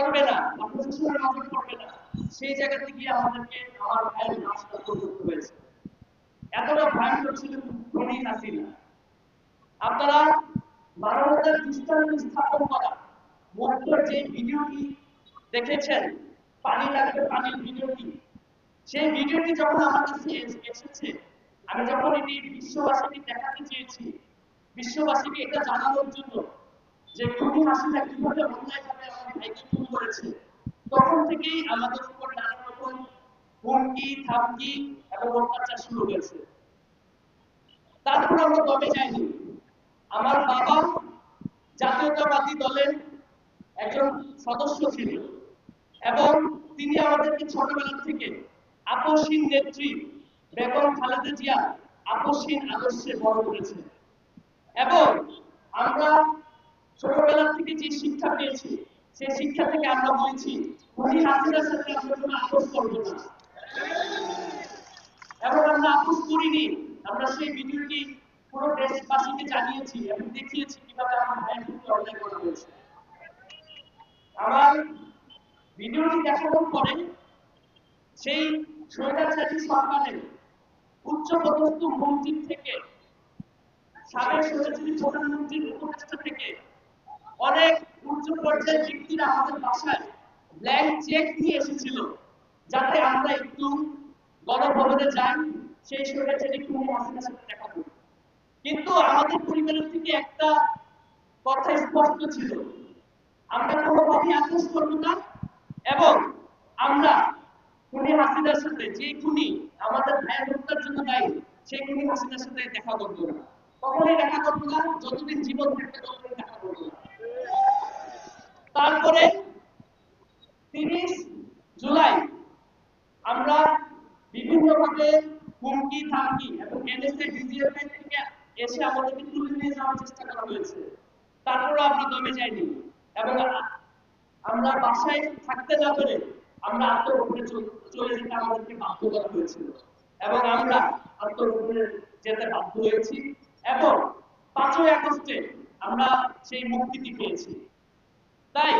করবে না বা নজর করবে না। সেই জায়গাতে গিয়ে আমাদেরকে আমার ভাইয়ের লাশ করতে হয়েছে এতটা ভয়ঙ্কর ছিল খুনি হাসিনা আপনারা মানবতার দৃষ্টান্ত স্থাপন করা মুক্তর যে ভিডিওটি দেখেছেন, পানি লাগবে পানির ভিডিওটি, সেই ভিডিওটি যখন আমার কাছে এসেছে, আমি যখন এটি বিশ্ববাসীকে দেখাতে চেয়েছি, বিশ্ববাসীকে এটা জানানোর জন্য যে খুনি হাসিনা কীভাবে অন্যায়ভাবে আমার ভাইকে খুন করেছে? তখন থেকেই আমাদের উপর নানা রকম হুমকি থামকি এবং অত্যাচার শুরু হয়েছে। তারপর আমরা দমে যাইনি। আমার বাবা জাতীয়তাবাদী দলের একজন সদস্য ছিলেন এবং তিনি আমাদেরকে ছোটবেলা থেকে আপসহীন নেত্রী বেগম খালেদা জিয়া আপসহীন আদর্শে বড় করেছেন। এবং আমরা ছোটবেলা থেকে যে শিক্ষা পেয়েছি সেই শিক্ষা থেকে আমরা বলেছি উনি হাসিনার সাথে আমরা কোনো আপোষ করব না। এবং আমরা আপোষ করিনি, আমরা সেই ভিডিওটি পুরো দেশবাসীকে জানিয়েছি এবং দেখিয়েছি কীভাবে আমার ভাইয়ের প্রতি অন্যায় করা হয়েছে। আমার ভিডিওটি দেখানোর পরে সেই স্বৈরাচারী সরকারের উচ্চপদস্থ মন্ত্রী থেকে, সাবেক স্বৈরাচারী প্রধানমন্ত্রীর উপদেষ্টা থেকে অনেক উচ্চ পর্যায়ের ব্যক্তিরা আমাদের বাসায় ব্ল্যাঙ্ক চেক নিয়ে এসেছিল যাতে আমরা একটু গণভবনে যাই, সেই স্বৈরাচারী খুনি হাসিনার সাথে দেখা করি। কিন্তু আমাদের পরিবারের থেকে একটা কথা স্পষ্ট ছিল। আমরা কোনোভাবেই আপোষ করব না এবং আমরা খুনি হাসিনার সাথে, যে খুনি আমাদের ভাইয়ের হত্যার জন্য দায়ী, সেই খুনি হাসিনার সাথে দেখা করব না। কখনোই দেখা করব না, যতদিন জীবন থাকতে ততদিন দেখা করব না। তারপরে তিরিশ জুলাই আমরা বিভিন্নভাবে হুমকি থামকি এবং এনএসএ ডিজিএফআই থেকে এসে আমাদেরকে তুলে নিয়ে যাওয়ার চেষ্টা করা হয়েছে। তারপরেও আমরা দমে যাইনি এবং আমরা বাসায় থাকতে না পেরে আমরা চলে যেতে আমাদেরকে বাধ্য করা হয়েছিল এবং আমরা যেতে বাধ্য হয়েছি এবং পাঁচই আগস্টে আমরা সেই মুক্তিটি পেয়েছি। তাই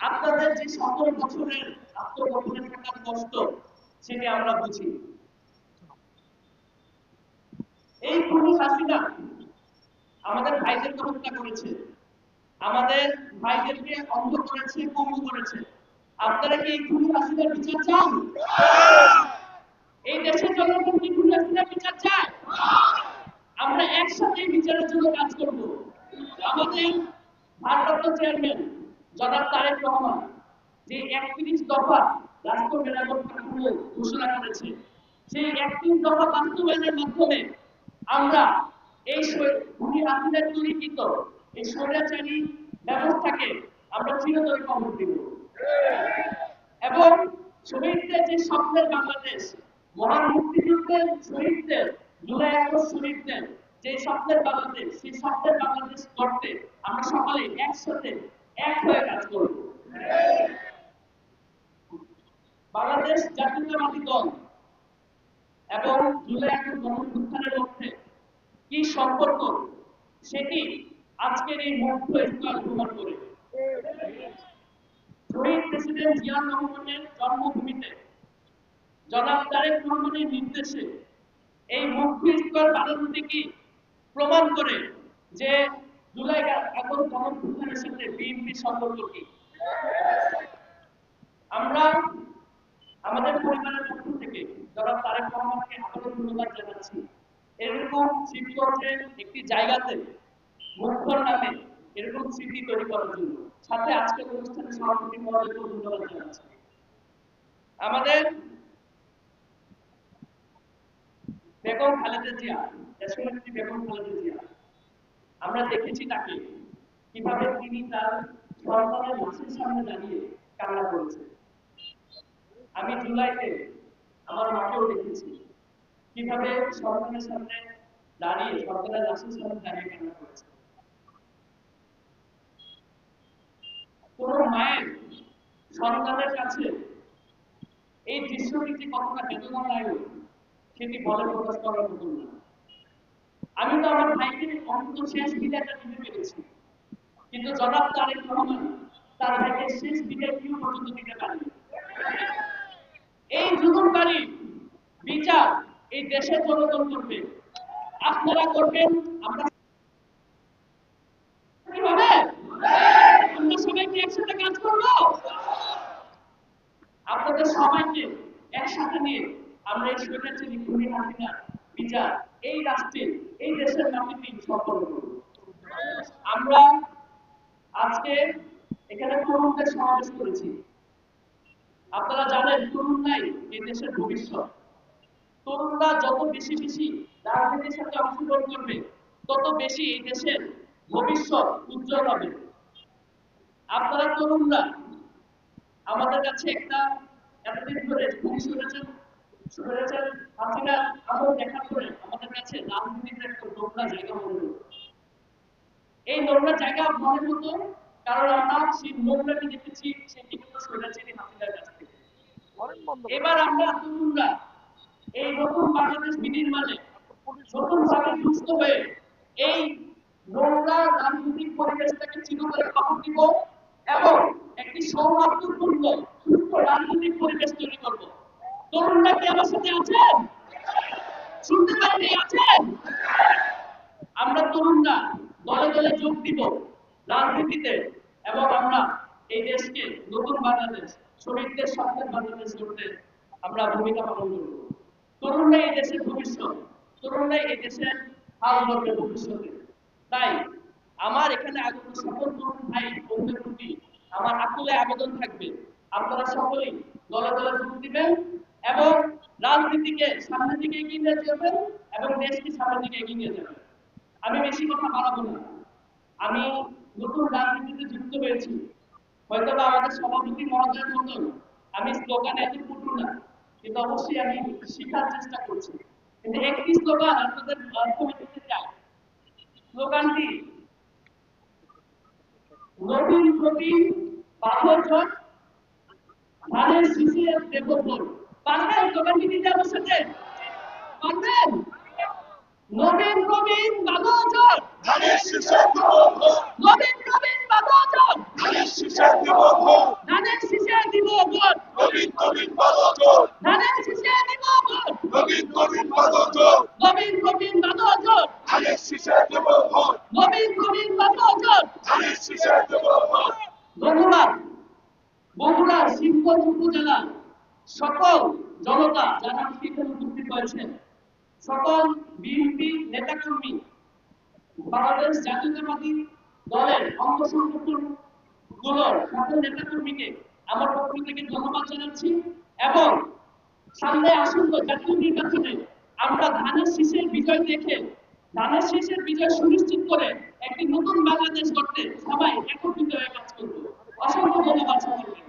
আপনাদের যে সকল বছরের আত্মগোপনে থাকার কষ্ট, সেটি আমরা বুঝি। এই খুনি হাসিনা আমাদের ভাইদেরকে হত্যা করেছে। আমাদের ভাইদেরকে অন্ধ করেছে, পঙ্গু করেছে। আপনারা কি এই খুনি হাসিনার বিচার চান? এই দেশের জনগণ কি খুনি হাসিনার বিচার চায়? আমরা একসাথে বিচারের জন্য কাজ করব। আমাদের ভারপ্রাপ্ত চেয়ারম্যান জনাব তারেক রহমান, যে একত্রিশ দফা রাষ্ট্র মেরামত কাঠামো ঘোষণা করেছে। সেই একত্রিশ দফা বাস্তবায়নের মাধ্যমে আমরা এই স্বৈ- খুনি হাসিনার তৈরিকৃত এই স্বৈরাচারী ব্যবস্থাকে আমরা চিরতরে কবর দিব। এবং শহীদদের যে স্বপ্নের বাংলাদেশ, মহান মুক্তিযুদ্ধের শহীদদের, জুলাই আগস্ট শহীদদের যে স্বপ্নের বাংলাদেশ, সেই স্বপ্নের বাংলাদেশ করতে আমরা সকলে একসাথে এক হয়ে কাজ করব বাংলাদেশ জাতীয়তাবাদী দল এবং জুলাই আগস্ট গণঅভ্যুত্থানের মধ্যে কি সম্পর্ক সেটি আজকের এই মুক্ত ইফতার প্রমাণ করে। শহীদ প্রেসিডেন্ট জিয়া রহমানের জন্মভূমিতে জনাব তারেক রহমানের নির্দেশে এই মুখ্য স্তর বানানোটি প্রমাণ করে যে এরকম একটি জায়গাতে মুখ্যর নামে এরকম স্মৃতি তৈরি করার জন্য, সাথে আজকের অনুষ্ঠানে সভাপতি মহোদয়কেও ধন্যবাদ জানাচ্ছি। আমাদের বেগম খালেদা জিয়া দেশনেত্রী বেগম খালেদা জিয়া আমরা দেখেছি তাকে। কীভাবে তিনি তার সন্তানের লাশের সামনে দাঁড়িয়ে কান্না করেছে আমি জুলাইতে আমার মাকেও দেখেছি। কীভাবে সন্তানের সামনে দাঁড়িয়ে সন্তানের লাশের সামনে দাঁড়িয়ে কান্না করেছে কোন মায়ের সন্তানের কাছে এই দৃশ্যটি কতটা বেদনাদায়ক সেটি বলে প্রকাশ করার মতো না। আমি তো আমার ভাইকে অন্তত শেষ বিদায়টা দিতে পেরেছি। কিন্তু জনাব তারেক রহমান তার ভাইকে শেষ বিদায় কিউ পর্যন্ত দিতে পারেনি। এই জুলুমকারী বিচার এই দেশের জনগণ করবে। আপনারা করবেন, আমরা কীভাবে আমরা সবাই কি একসাথে কাজ করব আপনাদের সবাইকে একসাথে নিয়ে আমরা এই স্বৈরাচারী খুনি হাসিনা বিচার এই রাষ্ট্রে এই দেশের মাটিতে সফল করব আমরা আজকে এখানে তরুণদের সমাবেশ করেছি। আপনারা জানেন তরুণরাই এই দেশের ভবিষ্যৎ। তরুণরা যত বেশি বেশি রাজনীতির সাথে অংশগ্রহণ করবে, তত বেশি এই দেশের ভবিষ্যৎ উজ্জ্বল হবে। আপনারা তরুণরা, আমাদের কাছে একটা এতদিন ধরে খুবই শুনেছেন শুনেছেন হাসিনা আমল দেখার পরে আমাদের কাছে রাজনীতির একটা নোংরা জায়গা মনে হলো। এই নোংরা জায়গা মনে হতো কারণ আমরা সেই নোংরাটি দেখেছি সেই বিগত স্বৈরাচারী হাসিনার কাছ থেকে। এবার আমরা তরুণরা এই নতুন বাংলাদেশ বিনির্মাণে নতুন ভাবে সুস্থ হয়ে এই নোংরা রাজনৈতিক পরিবেশটাকে চিরতরে খবর দিব এবং একটি সৌহার্দ্যপূর্ণ সুস্থ রাজনৈতিক পরিবেশ তৈরি করব। তরুণরা কি আমার সাথে আছেন? শুনতে পারেনি আছেন? আমরা তরুণরা দলে দলে যোগ দিব রাজনীতিতে এবং আমরা এই দেশকে নতুন বাংলাদেশ শহীদদের স্বপ্নের বাংলাদেশ করতে আমরা ভূমিকা পালন করব। তরুণরাই এই দেশের ভবিষ্যৎ তরুণরাই এই দেশের হাল ধরবে ভবিষ্যতে তাই আমার এখানে আগত সকল তরুণ ভাই বন্ধুদের প্রতি আমার আকুলে আবেদন থাকবে, আপনারা সকলেই দলে দলে যোগ দিবেন এবং রাজনীতিকে সামনের দিকে এগিয়ে নিয়ে যাবেন এবং দেশকে সামনের দিকে এগিয়ে নিয়ে যাবেন। আমি বেশি কথা বাড়াবো না। আমি নতুন রাজনীতিতে যুক্ত হয়েছি। হয়তো বা আমাদের সভাপতি মহোদয়ের মতন আমি স্লোগানে এত পটু না, কিন্তু অবশ্যই আমি শেখার চেষ্টা করছি। কিন্তু একটি স্লোগান আপনাদের দিতে চাই। স্লোগানটি নতুন প্রবীণ পাথর ধানের শীষে দেবপুর পারবেন? স্লোগানটি দিতে আমার পারবেন? নবীন প্রবীণ বাদচর ধানের শীষে দিব ভোট নবীন প্রবীণ বাদচর ধানের শীষে দিব ভোট ধানের শীষে দিব ভোট নবীন নবীন বাদচর ধানের শীষে দিব ভোট নবীন নবীন বাদচর নবীন প্রবীণ বাদচর ধানের শীষে দিব ভোট নবীন প্রবীণ বাদচর ধানের শীষে দিব ভোট ধন্যবাদ বগুড়ার শিবগঞ্জ উপজেলা সকল জনতা যারা সেখানে উপস্থিত হয়েছেন সকল বিএনপি নেতাকর্মী বাংলাদেশ জাতীয়তাবাদী দলের অঙ্গ সংগঠনগুলোর সকল নেতাকর্মীকে আমার পক্ষ থেকে ধন্যবাদ জানাচ্ছি এবং সামনে আসন্ন জাতীয় নির্বাচনে আমরা ধানের শীষের বিজয় দেখে, ধানের শীষের বিজয় সুনিশ্চিত করে একটি নতুন বাংলাদেশ গড়তে সবাই একত্রিত হয়ে কাজ করব। অসংখ্য ধন্যবাদ সকলকে।